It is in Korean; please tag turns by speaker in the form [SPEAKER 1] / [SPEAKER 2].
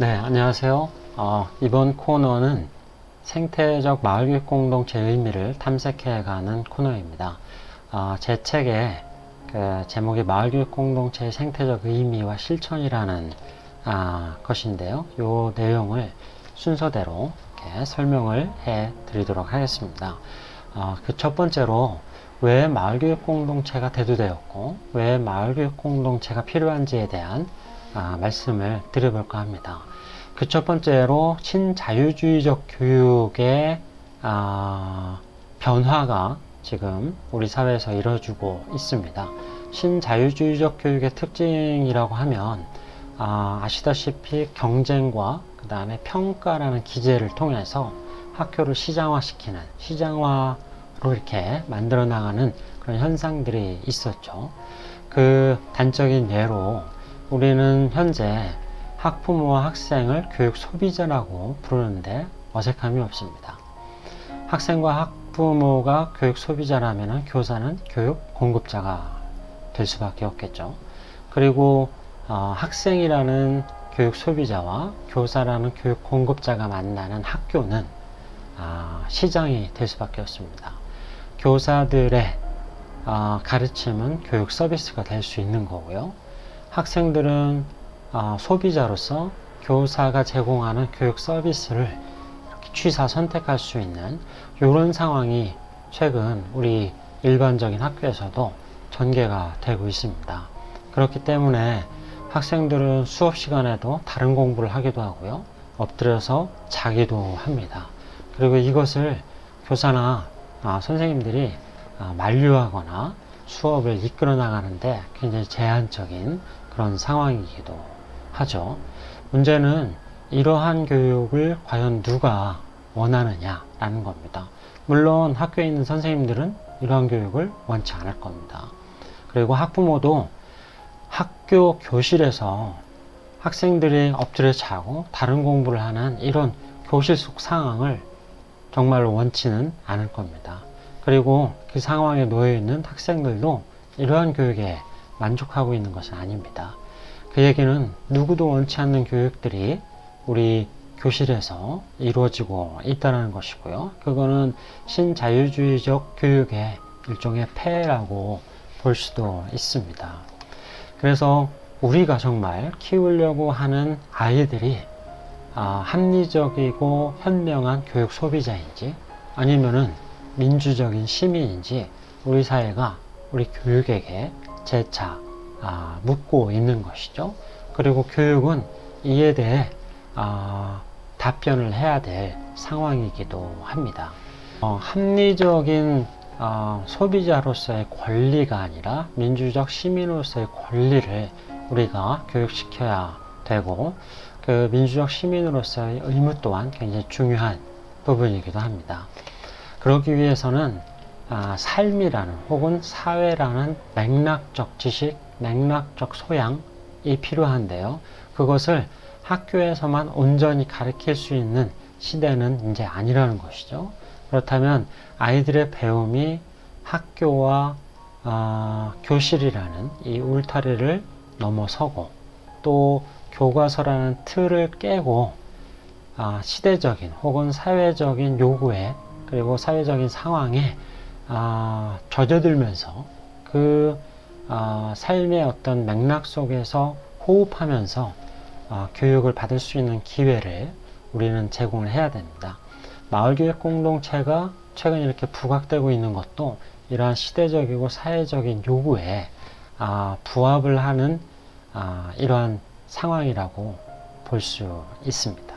[SPEAKER 1] 네, 안녕하세요. 어, 이번 코너는 생태적 마을교육 공동체의 의미를 탐색해가는 코너입니다. 어, 제 책의 그 제목이 마을교육 공동체의 생태적 의미와 실천이라는 아, 것인데요. 이 내용을 순서대로 설명을 해 드리도록 하겠습니다. 어, 그첫 번째로 왜 마을교육 공동체가 대두되었고 왜 마을교육 공동체가 필요한지에 대한 아, 말씀을 드려볼까 합니다. 그 첫 번째로 신자유주의적 교육의 아, 변화가 지금 우리 사회에서 이루어지고 있습니다. 신자유주의적 교육의 특징이라고 하면 아, 아시다시피 경쟁과 그 다음에 평가라는 기제를 통해서 학교를 시장화시키는 시장화로 이렇게 만들어 나가는 그런 현상들이 있었죠. 그 단적인 예로 우리는 현재 학부모와 학생을 교육 소비자라고 부르는데 어색함이 없습니다. 학생과 학부모가 교육 소비자라면 교사는 교육 공급자가 될 수밖에 없겠죠. 그리고 어, 학생이라는 교육 소비자와 교사라는 교육 공급자가 만나는 학교는 아, 시장이 될 수밖에 없습니다. 교사들의 아, 가르침은 교육 서비스가 될 수 있는 거고요. 학생들은 아, 소비자로서 교사가 제공하는 교육 서비스를 취사 선택할 수 있는 이런 상황이 최근 우리 일반적인 학교에서도 전개가 되고 있습니다. 그렇기 때문에 학생들은 수업 시간에도 다른 공부를 하기도 하고요. 엎드려서 자기도 합니다. 그리고 이것을 교사나 아, 선생님들이 아, 만류하거나 수업을 이끌어 나가는데 굉장히 제한적인 그런 상황이기도 하죠. 문제는 이러한 교육을 과연 누가 원하느냐라는 겁니다. 물론 학교에 있는 선생님들은 이러한 교육을 원치 않을 겁니다. 그리고 학부모도 학교 교실에서 학생들이 엎드려 자고 다른 공부를 하는 이런 교실 속 상황을 정말로 원치는 않을 겁니다. 그리고 그 상황에 놓여 있는 학생들도 이러한 교육에 만족하고 있는 것은 아닙니다. 그 얘기는 누구도 원치 않는 교육들이 우리 교실에서 이루어지고 있다는 것이고요. 그거는 신자유주의적 교육의 일종의 폐해라고 볼 수도 있습니다. 그래서 우리가 정말 키우려고 하는 아이들이 아, 합리적이고 현명한 교육 소비자인지 아니면은 민주적인 시민인지 우리 사회가 우리 교육에게 재차 아, 묻고 있는 것이죠. 그리고 교육은 이에 대해 아, 답변을 해야 될 상황이기도 합니다. 어, 합리적인 어, 소비자로서의 권리가 아니라 민주적 시민으로서의 권리를 우리가 교육시켜야 되고 그 민주적 시민으로서의 의무 또한 굉장히 중요한 부분이기도 합니다. 그러기 위해서는 아, 삶이라는 혹은 사회라는 맥락적 지식, 맥락적 소양이 필요한데요. 그것을 학교에서만 온전히 가르칠 수 있는 시대는 이제 아니라는 것이죠. 그렇다면 아이들의 배움이 학교와 아, 교실이라는 이 울타리를 넘어서고 또 교과서라는 틀을 깨고 아, 시대적인 혹은 사회적인 요구에 그리고 사회적인 상황에 아, 젖어들면서 그 아, 삶의 어떤 맥락 속에서 호흡하면서 아, 교육을 받을 수 있는 기회를 우리는 제공을 해야 됩니다. 마을교육 공동체가 최근 이렇게 부각되고 있는 것도 이러한 시대적이고 사회적인 요구에 아, 부합을 하는 아, 이러한 상황이라고 볼 수 있습니다.